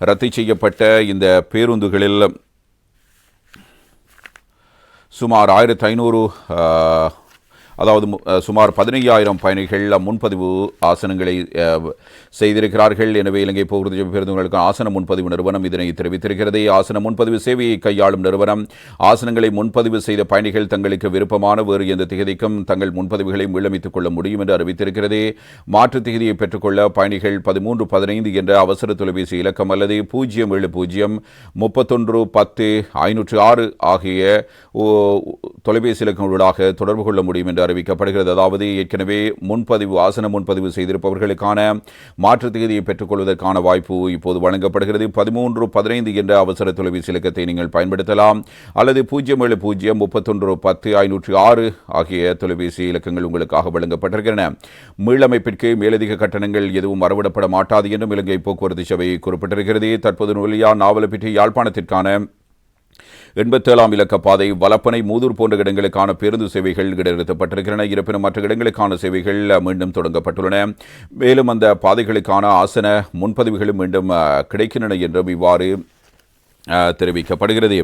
ரத்து செய்யப்பட்ட இந்த பேருந்துகளில் சுமார் ஆயிரத்தி ஐநூறு அதாவது சுமார் பதினையாயிரம் பயணிகள் முன்பதிவு ஆசனங்களை செய்திருக்கிறார்கள். எனவே இலங்கை போக்குவரத்து பேருந்துகளுக்கு ஆசன முன்பதிவு நிறுவனம் இதனை தெரிவித்திருக்கிறது. ஆசன முன்பதிவு சேவையை கையாளும் நிறுவனம் ஆசனங்களை முன்பதிவு செய்த பயணிகள் தங்களுக்கு விருப்பமான வேறு எந்த திகதிக்கும் தங்கள் முன்பதிவுகளை மீளமைத்துக் கொள்ள முடியும் என்று அறிவித்திருக்கிறது. மாற்றுத் திகதியை பெற்றுக்கொள்ள பயணிகள் பதிமூன்று பதினைந்து என்ற அவசர தொலைபேசி இலக்கம் அல்லது பூஜ்ஜியம் ஏழு பூஜ்ஜியம் முப்பத்தொன்று பத்து ஐநூற்று ஆறு ஆகிய ஓ, தொலைபேசி இலக்கங்களாக தொடர்பு கொள்ள முடியும் என்று அறிவிக்கப்படுகிறது. அதாவது ஏற்கனவே முன்பதிவு ஆசன முன்பதிவு செய்திருப்பவர்களுக்கான மாற்றுத் தேதியை பெற்றுக்கொள்வதற்கான வாய்ப்பு இப்போது வழங்கப்படுகிறது. பதிமூன்று பதினைந்து என்ற அவசர தொலைபேசி இலக்கத்தை நீங்கள் பயன்படுத்தலாம். அல்லது பூஜ்ஜியம் ஏழு பூஜ்ஜியம் முப்பத்தொன்று பத்து ஐநூற்று ஆறு ஆகிய தொலைபேசி இலக்கங்கள் உங்களுக்காக வழங்கப்பட்டிருக்கின்றன. மீளமைப்பிற்கு மேலதிக கட்டணங்கள் எதுவும் அறவிடப்பட மாட்டாது என்றும் இலங்கை போக்குவரத்து சபை குறிப்பிட்டிருக்கிறது. தற்போது நுழையா நாவலப்பிட்டி யாழ்ப்பாணத்திற்கான எண்பத்தேழாம் இலக்க பாதை வலப்பனை மூதூர் போன்ற இடங்களுக்கான பேருந்து சேவைகள் இடைநிறுத்தப்பட்டிருக்கின்றன. இருப்பினும் மற்ற இடங்களுக்கான சேவைகள் மீண்டும் தொடங்கப்பட்டுள்ளன. மேலும் அந்த பாதைகளுக்கான ஆசன முன்பதிவுகளும் மீண்டும் கிடைக்கின்றன என்றும் இவ்வாறு தெரிவிக்கப்படுகிறது.